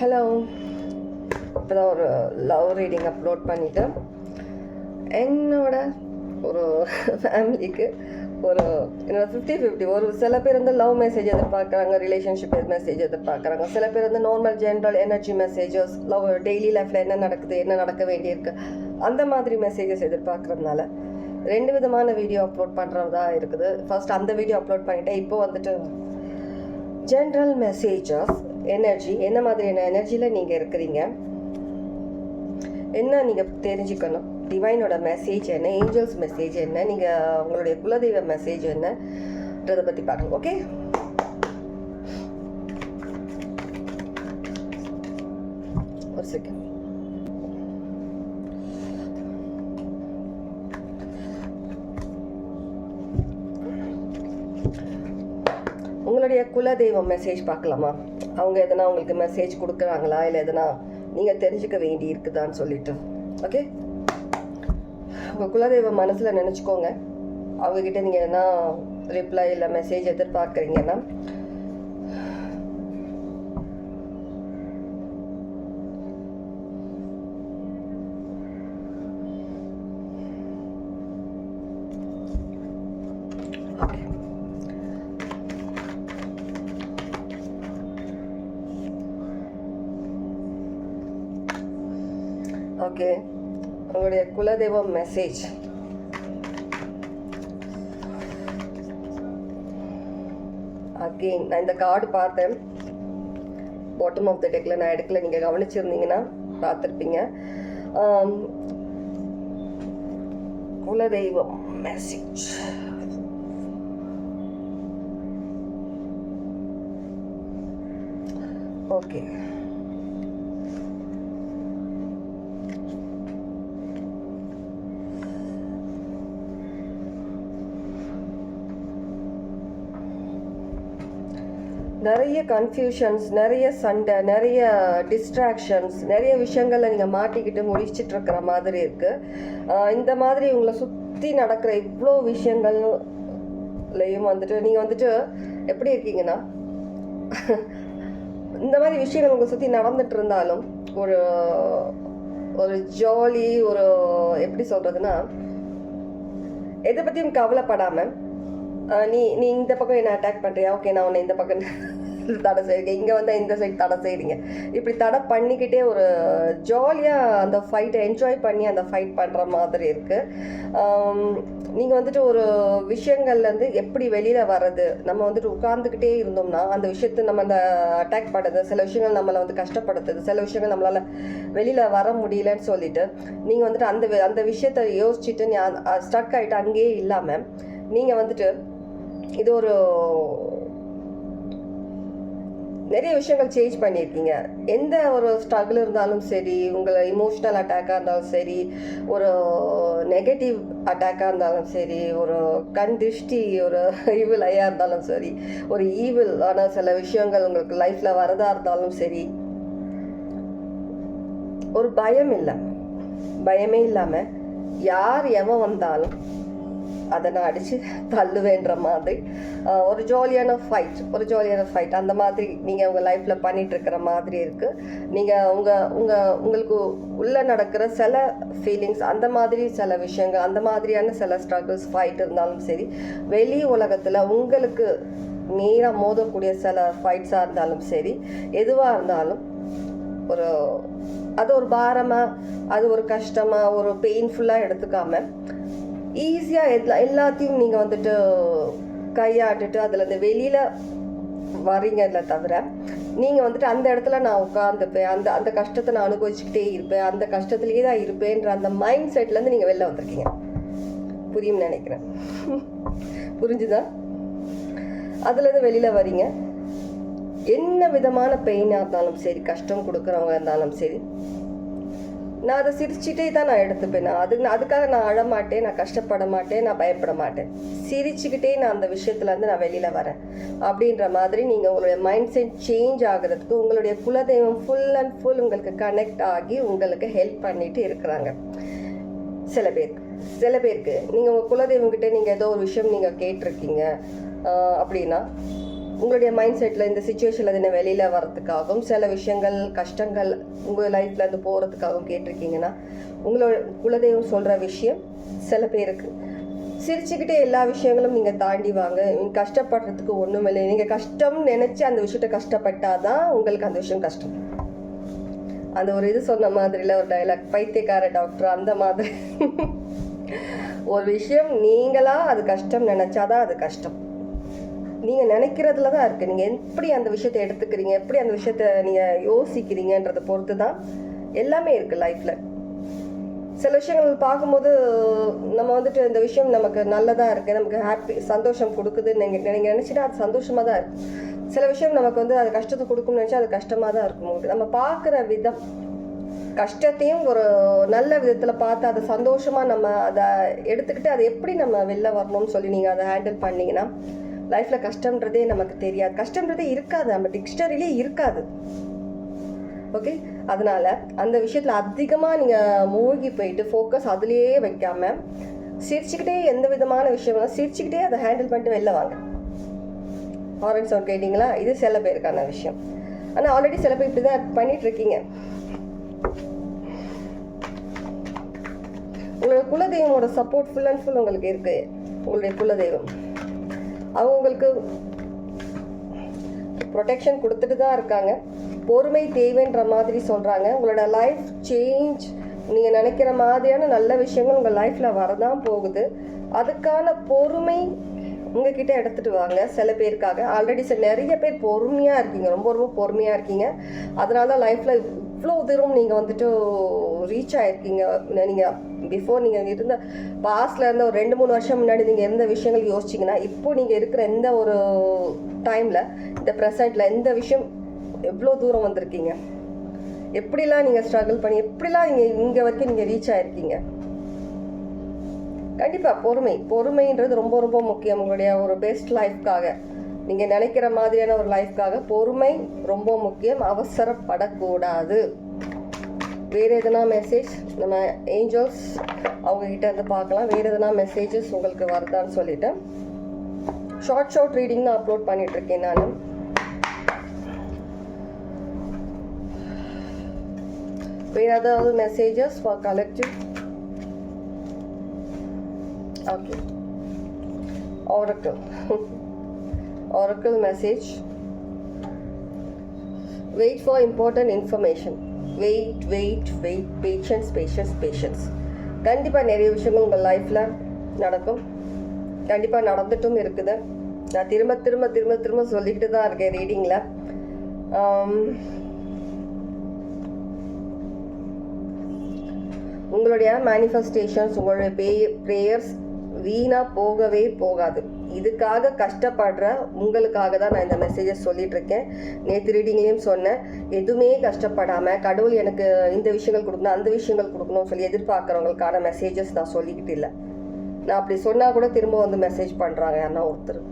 Hello இப்போ தான் ஒரு லவ் ரீடிங் அப்லோட் பண்ணிட்டேன் என்னோட ஒரு ஃபேமிலிக்கு ஒரு என்னோட ஃபிஃப்டி ஃபிஃப்டி ஒரு சில பேர் வந்து லவ் மெசேஜ் எதிர்பார்க்குறாங்க ரிலேஷன்ஷிப் மெசேஜ் எதிர்பார்க்குறாங்க. சில பேர் வந்து normal general energy messages love daily லைஃப்பில் என்ன நடக்குது என்ன நடக்க வேண்டியிருக்கு அந்த மாதிரி மெசேஜஸ் எதிர்பார்க்குறதுனால ரெண்டு விதமான வீடியோ அப்லோட் பண்ணுறதா இருக்குது. ஃபர்ஸ்ட் அந்த வீடியோ அப்லோட் பண்ணிட்டேன் இப்போ வந்துட்டு ஜென்ரல் மெசேஜஸ் எனர்ஜி என்ன மாதிரியான எனர்ஜியில் நீங்கள் இருக்கிறீங்க? என்ன நீங்கள் தெரிஞ்சுக்கணும்? டிவைனோட மெசேஜ் என்ன? ஏஞ்சல்ஸ் மெசேஜ் என்ன? நீங்கள் உங்களுடைய குலதெய்வ மெசேஜ் என்னன்றதை பற்றி பாருங்கள் ஓகே ஒரு செகண்ட் உங்களுடைய குலதெய்வம் மெசேஜ் பார்க்கலாமா? அவங்க எதனா உங்களுக்கு மெசேஜ் கொடுக்குறாங்களா? இல்லை எதனா நீங்கள் தெரிஞ்சுக்க வேண்டி இருக்குதான்னு சொல்லிட்டு. ஓகே உங்கள் குலதெய்வம் மனசில் நினச்சிக்கோங்க. அவங்கக்கிட்ட நீங்கள் எதனா ரிப்ளை இல்லை மெசேஜ் எதிர்பார்க்குறீங்கன்னா ஓகே. உங்களுடைய குலதெய்வம் மெசேஜ் அகெயின் நான் இந்த கார்டு பார்த்தேன். பாட்டம் ஆஃப் த டெக்கில் நான் எடுக்கல. நீங்கள் கவனிச்சிருந்தீங்கன்னா பார்த்துருப்பீங்க. குலதெய்வம் மெசேஜ் ஓகே நிறைய கன்ஃபியூஷன்ஸ் நிறைய சண்டை நிறைய டிஸ்ட்ராக்ஷன்ஸ் நிறைய விஷயங்களில் நீங்கள் மாட்டிக்கிட்டு முடிச்சுட்டு இருக்கிற மாதிரி இருக்குது இந்த மாதிரி உங்களை சுற்றி நடக்கிற இவ்வளோ விஷயங்கள்லையும் வந்துட்டு நீங்கள் வந்துட்டு எப்படி இருக்கீங்கன்னா இந்த மாதிரி விஷயங்கள் உங்களை சுற்றி நடந்துட்டு இருந்தாலும் ஒரு ஒரு ஜாலி ஒரு எப்படி சொல்கிறதுனா எதை பற்றியும் கவலைப்படாமல் நீ நீ இந்த பக்கம் என்ன அட்டாக் பண்ணுறியா ஓகே நான் உன்னை இந்த பக்கம் தடை செய்யுங்க இங்கே வந்து இந்த சைடு தடை செய்கிறீங்க இப்படி தடை பண்ணிக்கிட்டே ஒரு ஜாலியாக அந்த ஃபைட்டை என்ஜாய் பண்ணி அந்த ஃபைட் பண்ணுற மாதிரி இருக்குது நீங்கள் வந்துட்டு ஒரு விஷயங்கள்லேருந்து எப்படி வெளியில் வர்றது? நம்ம வந்துட்டு உட்கார்ந்துக்கிட்டே இருந்தோம்னா அந்த விஷயத்தை நம்ம அந்த அட்டாக் பண்ணுறது சில விஷயங்கள் நம்மளை வந்து கஷ்டப்படுத்துது சில விஷயங்கள் நம்மளால் வெளியில் வர முடியலன்னு சொல்லிட்டு நீங்கள் வந்துட்டு அந்த அந்த விஷயத்தை யோசிச்சுட்டு ஸ்டக் ஆகிட்டு அங்கேயே இல்லாமல் நீங்கள் வந்துட்டு இது ஒரு நிறைய விஷயங்கள் சேஞ்ச் பண்ணியிருக்கீங்க. எந்த ஒரு ஸ்ட்ரகிள் இருந்தாலும் சரி உங்களை இமோஷ்னல் அட்டாக்காக இருந்தாலும் சரி ஒரு நெகட்டிவ் அட்டாக்காக இருந்தாலும் சரி ஒரு கண் திருஷ்டி ஒரு ஈவில் ஐயா இருந்தாலும் சரி ஒரு ஈவில் ஆனால் சில விஷயங்கள் உங்களுக்கு லைஃப்பில் வரதா இருந்தாலும் சரி ஒரு பயம் இல்லை. பயமே இல்லாமல் யார் எவன் வந்தாலும் அதை நான் அடித்து தள்ளுவேன்ற மாதிரி. ஒரு ஜாலியான ஃபைட் ஒரு ஜாலியான ஃபைட் அந்த மாதிரி நீங்கள் உங்கள் லைஃப்பில் பண்ணிகிட்ருக்கிற மாதிரி இருக்குது நீங்கள் உங்கள் உங்கள் உங்களுக்கு உள்ளே நடக்கிற சில ஃபீலிங்ஸ் அந்த மாதிரி சில விஷயங்கள் அந்த மாதிரியான சில ஸ்ட்ரகிள்ஸ் ஃபைட் இருந்தாலும் சரி வெளி உலகத்தில் உங்களுக்கு நேராக மோதக்கூடிய சில ஃபைட்ஸாக இருந்தாலும் சரி எதுவாக இருந்தாலும் ஒரு அது ஒரு பாரமாக அது ஒரு கஷ்டமாக ஒரு பெயின்ஃபுல்லாக எடுத்துக்காமல் ஈஸியாக எல்லா எல்லாத்தையும் நீங்கள் வந்துட்டு கையாட்டுட்டு அதில் இந்த வெளியில் வரீங்கல்ல தவிர நீங்கள் வந்துட்டு அந்த இடத்துல நான் உட்காந்துப்பேன் அந்த அந்த கஷ்டத்தை நான் அனுபவிச்சுக்கிட்டே இருப்பேன். அந்த கஷ்டத்துலேயே தான் இருப்பேன்ற அந்த மைண்ட் செட்லேருந்து நீங்கள் வெளில வந்திருக்கீங்க. புரியும்னு நினைக்கிறேன். புரிஞ்சுதா? அதுலேருந்து வெளியில் வரீங்க என்ன விதமான பெயினாக இருந்தாலும் சரி கஷ்டம் கொடுக்குறவங்க இருந்தாலும் சரி நான் அதை சிரிச்சுட்டே தான் நான் எடுத்துப்பேன். நான் அது அதுக்காக நான் அழமாட்டேன் நான் கஷ்டப்பட மாட்டேன் நான் பயப்பட மாட்டேன் சிரிச்சுக்கிட்டே நான் அந்த விஷயத்துலேருந்து நான் வெளியில் வரேன். அப்படின்ற மாதிரி நீங்கள் உங்களுடைய மைண்ட் செட் சேஞ்ச் ஆகுறதுக்கு உங்களுடைய குலதெய்வம் ஃபுல் அண்ட் ஃபுல் உங்களுக்கு கனெக்ட் ஆகி உங்களுக்கு ஹெல்ப் பண்ணிட்டு இருக்கிறாங்க. சில பேருக்கு சில பேருக்கு நீங்கள் உங்கள் குலதெய்வம் கிட்ட நீங்கள் ஏதோ ஒரு விஷயம் நீங்கள் கேட்டிருக்கீங்க அப்படின்னா உங்களுடைய மைண்ட் செட்டில் இந்த சுச்சுவேஷனில் இருந்து வெளியில் வரத்துக்காகவும் சில விஷயங்கள் கஷ்டங்கள் உங்கள் லைஃப்பில் இருந்து போகிறதுக்காகவும் கேட்டிருக்கீங்கன்னா உங்களோட குலதெய்வம் சொல்கிற விஷயம் சில பேருக்கு. சிரிச்சுக்கிட்டே எல்லா விஷயங்களும் நீங்கள் தாண்டி வாங்க. கஷ்டப்படுறதுக்கு ஒன்றும் இல்லை. நீங்கள் கஷ்டம் நினச்சி அந்த விஷயத்த கஷ்டப்பட்டாதான் உங்களுக்கு அந்த விஷயம் கஷ்டம். அந்த ஒரு இது சொன்ன மாதிரில ஒரு டைலாக் பைத்தியக்கார டாக்டர் அந்த மாதிரி. ஒரு விஷயம் நீங்களா அது கஷ்டம் நினைச்சாதான் அது கஷ்டம். நீங்கள் நினைக்கிறதுல தான் இருக்குது நீங்கள் எப்படி அந்த விஷயத்தை எடுத்துக்கிறீங்க? எப்படி அந்த விஷயத்த நீங்கள் யோசிக்கிறீங்கன்றதை பொறுத்து தான் எல்லாமே இருக்குது லைஃப்பில் சில விஷயங்கள் பார்க்கும்போது நம்ம வந்துட்டு இந்த விஷயம் நமக்கு நல்லதாக இருக்குது நமக்கு ஹாப்பி சந்தோஷம் கொடுக்குதுன்னு நீங்கள் நீங்கள் நினச்சிட்டா அது சந்தோஷமாக தான் இருக்கும் சில விஷயம் நமக்கு வந்து அது கஷ்டத்தை கொடுக்கும்னு நினச்சா அது கஷ்டமாக தான் இருக்கும் உங்களுக்கு. நம்ம பார்க்குற விதம் கஷ்டத்தையும் ஒரு நல்ல விதத்தில் பார்த்து அதை சந்தோஷமாக நம்ம அதை எடுத்துக்கிட்டு அதை எப்படி நம்ம வெளில வரணும்னு சொல்லி நீங்கள் அதை ஹேண்டில் பண்ணிங்கன்னா லைஃப்பில் கஷ்டம்ன்றதே நமக்கு தெரியாது. கஷ்டம்ன்றதே இருக்காது. நம்ம டிக்ஷனரிலே இருக்காது. ஓகே அதனால அந்த விஷயத்தில் அதிகமாக நீங்கள் மூழ்கி போயிட்டு ஃபோக்கஸ் அதுலேயே வைக்காம சிரிச்சுக்கிட்டே எந்த விதமான விஷயம் சிரிச்சுக்கிட்டே அதை ஹேண்டில் பண்ணிட்டு வெளில வாங்க. ஆரஞ்ச் சவுண்ட் கேட்டிங்களா? இது சில பேருக்கான விஷயம். ஆனால் ஆல்ரெடி சில பேர் இப்படி தான் பண்ணிட்டு இருக்கீங்க உங்களோட குலதெய்வமோட சப்போர்ட் ஃபுல் அண்ட் ஃபுல் உங்களுக்கு இருக்கு. உங்களுடைய குலதெய்வம். அவங்களுக்கு ப்ரொடெக்ஷன் கொடுத்துட்டு தான் இருக்காங்க. பொறுமை தேவைன்ற மாதிரி சொல்கிறாங்க உங்களோட லைஃப் சேஞ்ச் நீங்கள் நினைக்கிற மாதிரியான நல்ல விஷயங்கள் உங்கள் லைஃப்பில் வரதான் போகுது. அதுக்கான பொறுமை உங்ககிட்ட எடுத்துகிட்டு வாங்க சில பேருக்காக. ஆல்ரெடி சில நிறைய பேர் பொறுமையாக இருக்கீங்க. ரொம்ப ரொம்ப பொறுமையாக இருக்கீங்க. அதனால தான் லைஃப்பில் இவ்வளோ தூரம் நீங்கள் வந்துட்டு ரீச் ஆகிருக்கீங்க நீங்கள் பிஃபோர் நீங்கள் இருந்த பாஸ்டில் இருந்த ஒரு ரெண்டு மூணு வருஷம் முன்னாடி நீங்கள் எந்த விஷயங்கள் யோசிச்சிங்கன்னா இப்போ நீங்கள் இருக்கிற எந்த ஒரு டைமில் இந்த ப்ரெசண்ட்டில் எந்த விஷயம் எவ்வளோ தூரம் வந்திருக்கீங்க? எப்படிலாம் நீங்கள் ஸ்ட்ரகிள் பண்ணி எப்படிலாம் நீங்கள் இங்கே வரைக்கும் நீங்கள் ரீச் ஆகிருக்கீங்க கண்டிப்பாக பொறுமை. பொறுமைன்றது ரொம்ப ரொம்ப முக்கியம் உங்களுடைய ஒரு பெஸ்ட் லைஃப்காக நீங்கள் நினைக்கிற மாதிரியான ஒரு லைஃப்காக பொறுமை ரொம்ப முக்கியம். அவசரப்படக்கூடாது. வேறு எதனா மெசேஜ் நம்ம ஏஞ்சல்ஸ் அவங்க கிட்ட இருந்து பார்க்கலாம். வேறு எதனா மெசேஜஸ் உங்களுக்கு வருதான்னு சொல்லிட்டு. ஷார்ட் ஷார்ட் ரீடிங் தான் அப்லோட் பண்ணிகிட்ருக்கேன் இருக்கேன் நான். வேறு ஏதாவது messages for collective okay Oracle. Oracle message. Wait for important information. Wait, wait, wait. Patience, patience, patience. கண்டிப்பாக நிறைய விஷயங்கள் உங்கள் லைஃப்பில் நடக்கும் கண்டிப்பாக நடந்துட்டும் இருக்குது நான் திரும்ப திரும்ப திரும்ப திரும்ப சொல்லிக்கிட்டு தான் இருக்கேன் ரீடிங்கில் உங்களுடைய மேனிஃபெஸ்டேஷன்ஸ் உங்களுடைய பே ப்ரேயர்ஸ் வீணாக போகவே போகாது இதுக்காக கஷ்டப்படுற உங்களுக்காக தான் நான் இந்த மெசேஜை சொல்லிட்டு இருக்கேன் நேற்று ரீடிங்லேயும் சொன்னேன். எதுவுமே கஷ்டப்படாமல் கடவுள் எனக்கு இந்த விஷயங்கள் கொடுக்கணும் அந்த விஷயங்கள் கொடுக்கணும்னு சொல்லி எதிர்பார்க்குறவங்களுக்கான மெசேஜஸ் நான் சொல்லிக்கிட்டு இல்லை. நான் அப்படி சொன்னால் கூட திரும்ப வந்து மெசேஜ் பண்ணுறாங்க யாருன்னா ஒருத்தர்.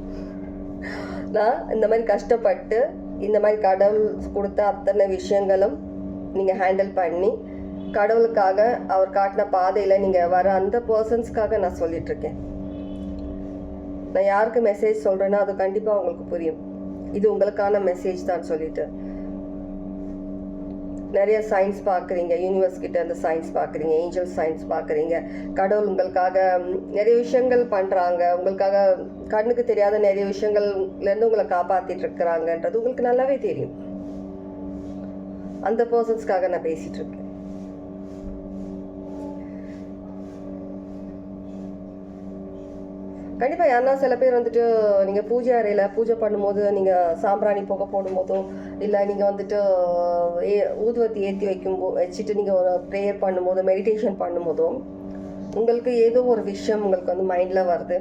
நான் இந்த மாதிரி கஷ்டப்பட்டு இந்த மாதிரி கடவுள் கொடுத்த அத்தனை விஷயங்களும் நீங்கள் ஹேண்டில் பண்ணி கடவுளுக்காக அவர் காட்டின பாதையில் நீங்கள் வர அந்த பர்சன்ஸ்க்காக நான் சொல்லிட்டு இருக்கேன் நான் யாருக்கு மெசேஜ் சொல்கிறேன்னா அது கண்டிப்பாக உங்களுக்கு புரியும். இது உங்களுக்கான மெசேஜ் தான் சொல்லிட்டு. நிறைய சயின்ஸ் பார்க்குறீங்க யூனிவர்ஸ் கிட்ட அந்த சயின்ஸ் பார்க்குறீங்க ஏஞ்சல் சயின்ஸ் பார்க்குறீங்க. கடவுள் உங்களுக்காக நிறைய விஷயங்கள் பண்ணுறாங்க உங்களுக்காக கண்ணுக்கு தெரியாத நிறைய விஷயங்கள்லேருந்து உங்களை காப்பாற்றிட்டு இருக்கிறாங்கன்றது உங்களுக்கு நல்லாவே தெரியும். அந்த பர்சன்ஸ்க்காக நான் பேசிகிட்டு இருக்கேன். கண்டிப்பாக ஏன்னா சில பேர் வந்துட்டு நீங்கள் பூஜை அறையில் பூஜை பண்ணும்போது நீங்கள் சாம்பிராணி புகை போடும்போதோ இல்லை நீங்கள் வந்துட்டு ஏ ஊதுவத்தி ஏற்றி வைக்கும் வச்சுட்டு நீங்கள் ஒரு ப்ரேயர் பண்ணும்போது மெடிடேஷன் பண்ணும்போதோ உங்களுக்கு ஏதோ ஒரு விஷயம் உங்களுக்கு வந்து மைண்டில் வருது.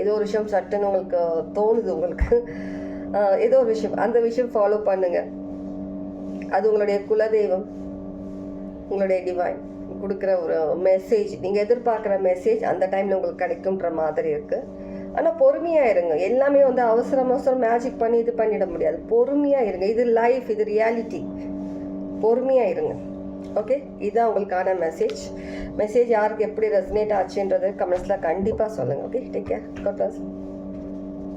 ஏதோ ஒரு விஷயம் சட்டுன்னு உங்களுக்கு தோணுது உங்களுக்கு. ஏதோ ஒரு விஷயம் அந்த விஷயம் ஃபாலோ பண்ணுங்கள் அது உங்களுடைய குலதெய்வம் உங்களுடைய டிவைன் கொடுக்குற ஒரு மெசேஜ் நீங்கள் எதிர்பார்க்குற மெசேஜ் அந்த டைமில் உங்களுக்கு கிடைக்குன்ற மாதிரி இருக்குது ஆனால் பொறுமையாக இருங்க. எல்லாமே வந்து அவசரம் அவசரம் மேஜிக் பண்ணி இது பண்ணிட முடியாது. பொறுமையாக இருங்க. இது லைஃப் இது ரியாலிட்டி பொறுமையாக இருங்க. ஓகே இதுதான் உங்களுக்கான மெசேஜ் மெசேஜ் யாருக்கு எப்படி ரெசனேட் ஆச்சுன்றது கமெண்ட்ஸில் கண்டிப்பாக சொல்லுங்கள் ஓகே டேக் கேர் காட்